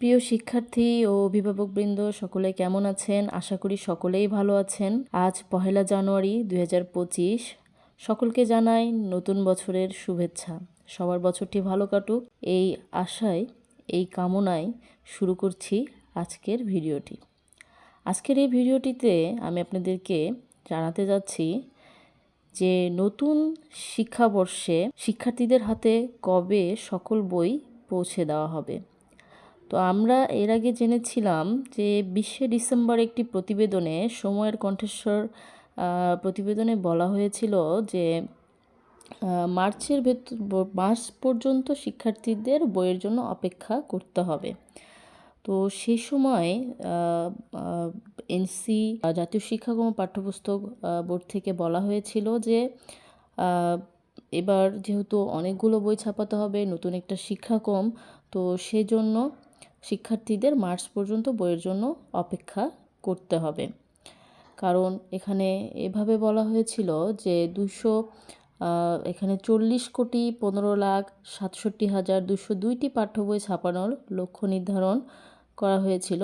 প্রিয় শিক্ষার্থী ও অভিভাবকবৃন্দ, সকলে কেমন আছেন? আশা করি সকলেই ভালো আছেন। আজ পহেলা জানুয়ারি দু হাজার পঁচিশ। সকলকে জানাই নতুন বছরের শুভেচ্ছা। সবার বছরটি ভালো কাটুক। এই আশায়, এই কামনায় শুরু করছি আজকের ভিডিওটি। আজকের এই ভিডিওটিতে আমি আপনাদেরকে জানাতে যাচ্ছি যে নতুন শিক্ষাবর্ষে শিক্ষার্থীদের হাতে কবে সকল বই পৌঁছে দেওয়া হবে। তো আমরা এর আগে জেনেছিলাম যে বিশে ডিসেম্বর একটি প্রতিবেদনে সময়ের কণ্ঠস্বর প্রতিবেদনে বলা হয়েছিল যে মার্চের ভেতর মার্চ পর্যন্ত শিক্ষার্থীদের বইয়ের জন্য অপেক্ষা করতে হবে। তো সেই সময় এনসি জাতীয় শিক্ষাক্রম পাঠ্যপুস্তক বোর্ড থেকে বলা হয়েছিল যে এবার যেহেতু অনেকগুলো বই ছাপাতে হবে, নতুন একটা শিক্ষাক্রম তো সেজন্য শিক্ষার্থীদের মার্চ পর্যন্ত বইয়ের জন্য অপেক্ষা করতে হবে। কারণ এখানে এভাবে বলা হয়েছিল যে দুশো এখানে চল্লিশ কোটি পনেরো লাখ সাতষট্টি হাজার দুশো দুইটি পাঠ্য বই ছাপানোর লক্ষ্য নির্ধারণ করা হয়েছিল।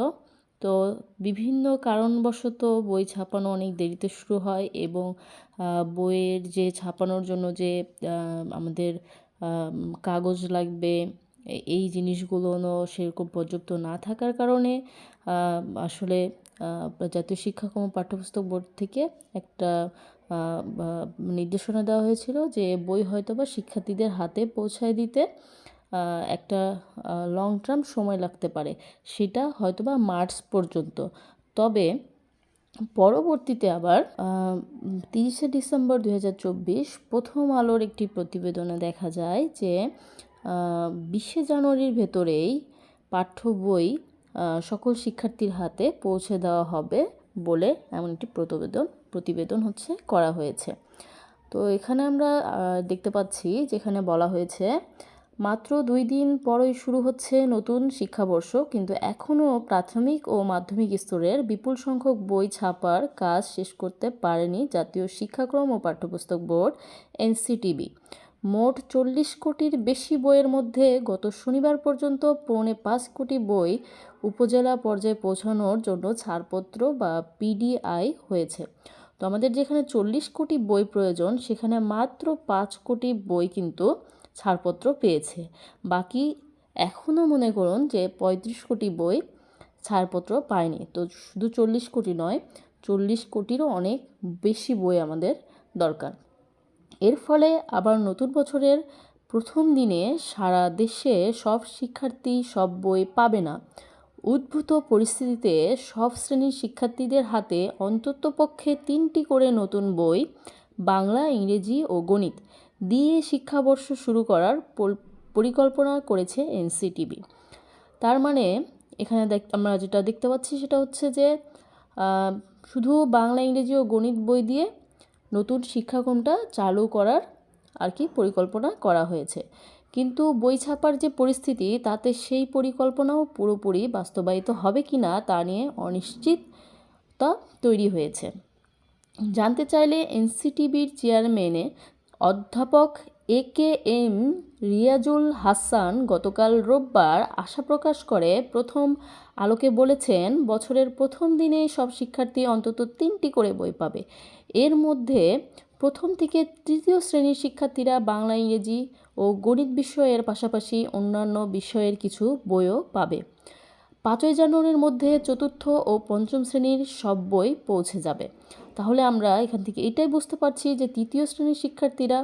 তো বিভিন্ন কারণবশত বই ছাপানো অনেক দেরিতে শুরু হয় এবং বইয়ের যে ছাপানোর জন্য যে আমাদের কাগজ লাগবে এই জিনিসগুলো সেরকম পর্যাপ্ত না থাকার কারণে আসলে জাতীয় শিক্ষাক্রম পাঠ্যপুস্তক বোর্ড থেকে একটা নির্দেশনা দেওয়া হয়েছিল যে বই হয়তো বা শিক্ষার্থীদের হাতে পৌঁছায় দিতে একটা লং টার্ম সময় লাগতে পারে। সেটা হয়তোবা মার্চ পর্যন্ত। তবে, পরবর্তীতে আবার তিরিশে ডিসেম্বর দু হাজার চব্বিশ প্রথম আলোর একটি প্রতিবেদনে দেখা যায় যে বিশে জানুয়ারির ভেতরেই পাঠ্য বই সকল শিক্ষার্থীর হাতে পৌঁছে দেওয়া হবে বলে এমন একটি প্রতিবেদন প্রতিবেদন হচ্ছে করা হয়েছে। তো এখানে আমরা দেখতে পাচ্ছি যেখানে বলা হয়েছে, মাত্র দুই দিন পরই শুরু হচ্ছে নতুন শিক্ষাবর্ষ, কিন্তু এখনও প্রাথমিক ও মাধ্যমিক স্তরের বিপুল সংখ্যক বই ছাপার কাজ শেষ করতে পারেনি জাতীয় শিক্ষাক্রম ও পাঠ্যপুস্তক বোর্ড, এনসিটিবি। মোট চল্লিশ কোটির বেশি বইয়ের মধ্যে গত শনিবার পর্যন্ত পৌনে পাঁচ কোটি বই উপজেলা পর্যায়ে পৌঁছানোর জন্য ছাড়পত্র বা পিডিআই হয়েছে। তো আমাদের যেখানে চল্লিশ কোটি বই প্রয়োজন, সেখানে মাত্র পাঁচ কোটি বই কিন্তু ছাড়পত্র পেয়েছে। বাকি এখনও মনে করুন যে পঁয়ত্রিশ কোটি বই ছাড়পত্র পায়নি। তো শুধু চল্লিশ কোটি নয়, চল্লিশ কোটিরও অনেক বেশি বই আমাদের দরকার। এর ফলে আবার নতুন বছরের প্রথম দিনে সারা দেশে সব শিক্ষার্থী সব বই পাবে না। উদ্ভূত পরিস্থিতিতে সব শ্রেণির শিক্ষার্থীদের হাতে অন্ততপক্ষে তিনটি করে নতুন বই, বাংলা, ইংরেজি ও গণিত দিয়ে শিক্ষাবর্ষ শুরু করার পরিকল্পনা করেছে এনসিটিভি তার মানে এখানে দেখ, আমরা যেটা দেখতে পাচ্ছি সেটা হচ্ছে যে শুধু বাংলা, ইংরেজি ও গণিত বই দিয়ে নতুন শিক্ষাক্রমটা চালু করার আর কি পরিকল্পনা করা হয়েছে। কিন্তু বই ছাপার যে পরিস্থিতি, তাতে সেই পরিকল্পনাও পুরোপুরি বাস্তবায়িত হবে কি না, তা নিয়ে অনিশ্চিততা তৈরি হয়েছে। জানতে চাইলে এনসিটিভির চেয়ারম্যানে অধ্যাপক A K M Riazul Hasan গতকাল রোববার আশা প্রকাশ করে। প্রথম আলোকে বলেছেন, বছরের প্রথম দিনেই সব শিক্ষার্থী অন্তত তিনটি করে বই পাবে। এর মধ্যে প্রথম থেকে তৃতীয় শ্রেণির শিক্ষার্থীরা বাংলা, ইংরেজি ও গণিত বিষয়ের পাশাপাশি অন্যান্য বিষয়ের কিছু বইও পাবে। পাঁচই জানুয়ারির মধ্যে চতুর্থ ও পঞ্চম শ্রেণির সব বই পৌঁছে যাবে। তাহলে আমরা এখান থেকে এটাই বুঝতে পারছি যে তৃতীয় শ্রেণির শিক্ষার্থীরা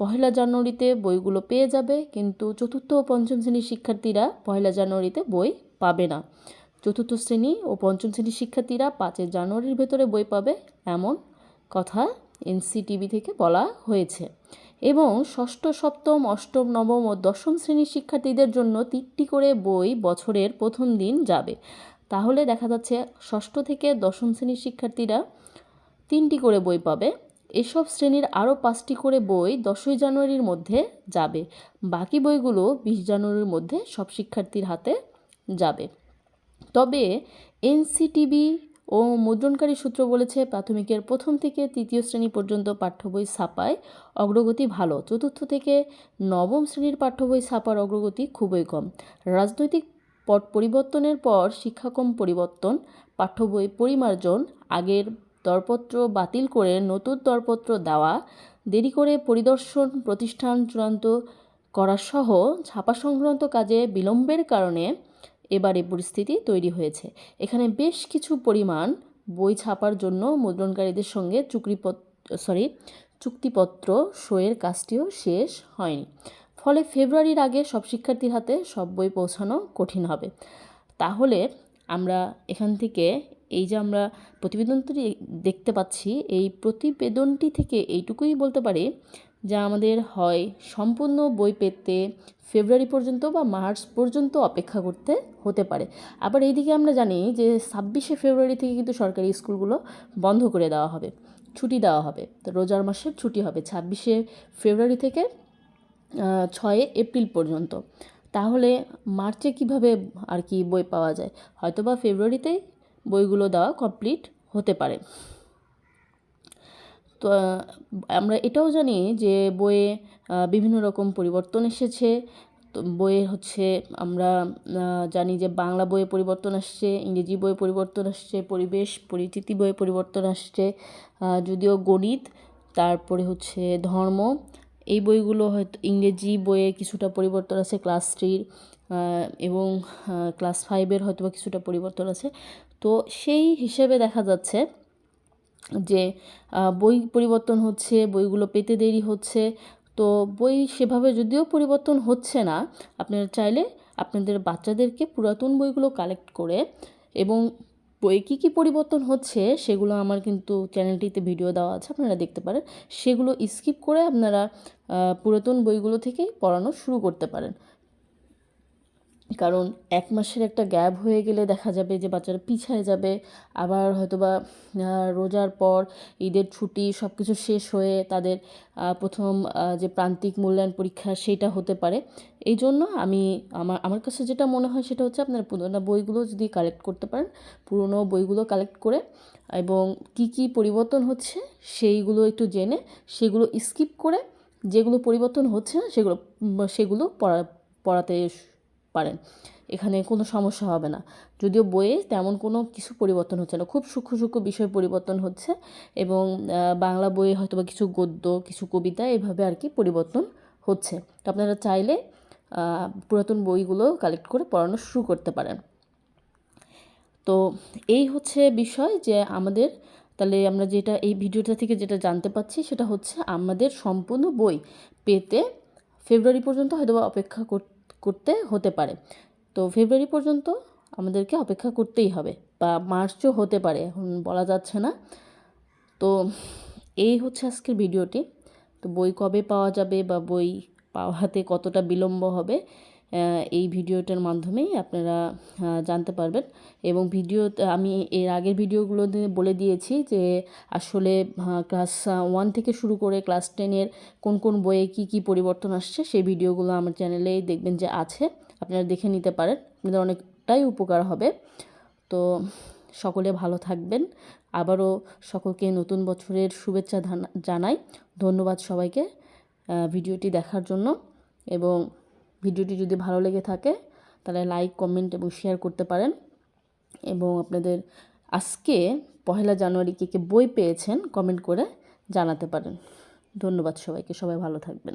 পহেলা জানুয়ারিতে বইগুলো পেয়ে যাবে, কিন্তু চতুর্থ ও পঞ্চম শ্রেণির শিক্ষার্থীরা পহেলা জানুয়ারিতে বই পাবে না। চতুর্থ শ্রেণি ও পঞ্চম শ্রেণির শিক্ষার্থীরা পাঁচই জানুয়ারির ভেতরে বই পাবে, এমন কথা এনসিটিভি থেকে বলা হয়েছে। এবং ষষ্ঠ, সপ্তম, অষ্টম, নবম ও দশম শ্রেণির শিক্ষার্থীদের জন্য তিনটি করে বই বছরের প্রথম দিন যাবে। তাহলে দেখা যাচ্ছে ষষ্ঠ থেকে দশম শ্রেণির শিক্ষার্থীরা তিনটি করে বই পাবে এসব শ্রেণির আরও পাঁচটি করে বই দশই জানুয়ারির মধ্যে যাবে। বাকি বইগুলো বিশ জানুয়ারির মধ্যে সব শিক্ষার্থীর হাতে যাবে। তবে এনসিটিভি ও মুদ্রণকারী সূত্র বলেছে, প্রাথমিকের প্রথম থেকে তৃতীয় শ্রেণি পর্যন্ত পাঠ্য বই ছাপায় অগ্রগতি ভালো। চতুর্থ থেকে নবম শ্রেণির পাঠ্য বই ছাপার অগ্রগতি খুবই কম। রাজনৈতিক পট পরিবর্তনের পর শিক্ষাক্রম পরিবর্তন, পাঠ্য বই পরিমার্জন, আগের দরপত্র বাতিল করে নতুন দরপত্র দেওয়া, দেরি করে পরিদর্শন প্রতিষ্ঠান চূড়ান্ত করা সহ ছাপা সংক্রান্ত কাজে বিলম্বের কারণে এবার পরিস্থিতি তৈরি হয়েছে। এখানে বেশ কিছু পরিমাণ বই ছাপার জন্য মুদ্রণকারীদের সঙ্গে চুক্তিপত্র সরি চুক্তিপত্র সইয়ের কাজটিও শেষ হয়নি। ফলে ফেব্রুয়ারির আগে সব শিক্ষার্থীর হাতে সব বই পৌঁছানো কঠিন হবে। তাহলে আমরা এখান থেকে এই যে আমরা প্রতিবেদনটি দেখতে পাচ্ছি, এই প্রতিবেদনটি থেকে এইটুকুই বলতে পারি যা আমাদের হয় সম্পূর্ণ বই পেতে ফেব্রুয়ারি পর্যন্ত বা মার্চ পর্যন্ত অপেক্ষা করতে হতে পারে। আবার এইদিকে আমরা জানি যে ছাব্বিশে ফেব্রুয়ারি থেকে কিন্তু সরকারি স্কুলগুলো বন্ধ করে দেওয়া হবে, ছুটি দেওয়া হবে। তো রোজার মাসের ছুটি হবে ছাব্বিশে ফেব্রুয়ারি থেকে ছয় এপ্রিল পর্যন্ত। তাহলে মার্চে কীভাবে আর কি বই পাওয়া যায়? হয়তো বা ফেব্রুয়ারিতেই বইগুলো দেওয়া কমপ্লিট হতে পারে। তো আমরা এটাও জানি যে বইয়ে বিভিন্ন রকম পরিবর্তন এসেছে। তো বইয়ে হচ্ছে আমরা জানি যে বাংলা বইয়ে পরিবর্তন আসছে, ইংরেজি বইয়ে পরিবর্তন আসছে, পরিবেশ, পরিচিতি বইয়ে পরিবর্তন আসছে। যদিও গণিত, তারপরে হচ্ছে ধর্ম এই বইগুলো হয়তো ইংরেজি বইয়ে কিছুটা পরিবর্তন আছে ক্লাস থ্রির এবং ক্লাস ফাইভের হয়তো বা কিছুটা পরিবর্তন আছে। তো সেই হিসেবে দেখা যাচ্ছে যে বই পরিবর্তন হচ্ছে, বইগুলো পেতে দেরি হচ্ছে। তো বই সেভাবে যদিও পরিবর্তন হচ্ছে না, আপনারা চাইলে আপনাদের বাচ্চাদেরকে পুরাতন বইগুলো কালেক্ট করে এবং কী কী পরিবর্তন হচ্ছে সেগুলো আমার কিন্তু চ্যানেলটিতে ভিডিও দেওয়া আছে, আপনারা দেখতে পারেন। সেগুলো স্কিপ করে আপনারা পুরাতন বইগুলো থেকেই পড়ানো শুরু করতে পারেন। কারণ এক মাসের একটা গ্যাপ হয়ে গেলে দেখা যাবে যে বাচ্চারা পিছায় যাবে, আবার হয়তো বা রোজার পর ঈদের ছুটি সব কিছু শেষ হয়ে তাদের প্রথম যে প্রান্তিক মূল্যায়ন পরীক্ষা সেটা হতে পারে। এই জন্য আমি, আমার আমার কাছে যেটা মনে হয় সেটা হচ্ছে আপনার পুরোনো বইগুলো যদি কালেক্ট করতে পারেন, পুরোনো বইগুলো কালেক্ট করে এবং কি কি পরিবর্তন হচ্ছে সেইগুলো একটু জেনে সেগুলো স্কিপ করে যেগুলো পরিবর্তন হচ্ছে না সেগুলো সেগুলো পড়া, পড়াতে পারেন। এখানে কোনো সমস্যা হবে না। যদিও বইয়ে তেমন কোনো কিছু পরিবর্তন হচ্ছে না। খুব সূক্ষ্ম সূক্ষ্ম বিষয় পরিবর্তন হচ্ছে এবং বাংলা বইয়ে হয়তো বা কিছু গদ্য, কিছু কবিতা এভাবে আর কি পরিবর্তন হচ্ছে। তো আপনারা চাইলে পুরাতন বইগুলো কালেক্ট করে পড়ানো শুরু করতে পারেন। তো এই হচ্ছে বিষয় যে আমাদের, তাহলে আমরা যেটা, এই ভিডিওটা থেকে যেটা জানতে পাচ্ছি সেটা হচ্ছে আমাদের সম্পূর্ণ বই পেতে ফেব্রুয়ারি পর্যন্ত হয়তো অপেক্ষা করতে করতে হতে পারে। তো ফেব্রুয়ারি পর্যন্ত আমাদেরকে অপেক্ষা করতেই হবে বা মার্চও হতে পারে, এখন বলা যাচ্ছে না। তো এই হচ্ছে আজকের ভিডিওটি। তো বই কবে পাওয়া যাবে বা বই পাওয়াতে কতটা বিলম্ব হবে এই ভিডিওটার মাধ্যমেই আপনারা জানতে পারবেন। এবং ভিডিও, আমি এর আগের ভিডিওগুলো বলে দিয়েছি যে আসলে ক্লাস ওয়ান থেকে শুরু করে ক্লাস টেনের কোন কোন বইয়ে কি কি পরিবর্তন আসছে, সেই ভিডিওগুলো আমার চ্যানেলেই দেখবেন যে আছে। আপনারা দেখে নিতে পারেন আপনাদের অনেকটাই উপকার হবে। তো সকলে ভালো থাকবেন। আবারও সকলকে নতুন বছরের শুভেচ্ছা জানাই। ধন্যবাদ সবাইকে ভিডিওটি দেখার জন্য। এবং ভিডিওটি যদি ভালো লেগে থাকে, তাহলে লাইক কমেন্ট এবং শেয়ার করতে পারেন। এবং আপনাদের আজকে পহেলা জানুয়ারি কে কে বই পেয়েছেন কমেন্ট করে জানাতে পারেন। ধন্যবাদ সবাইকে, সবাই ভালো থাকবেন।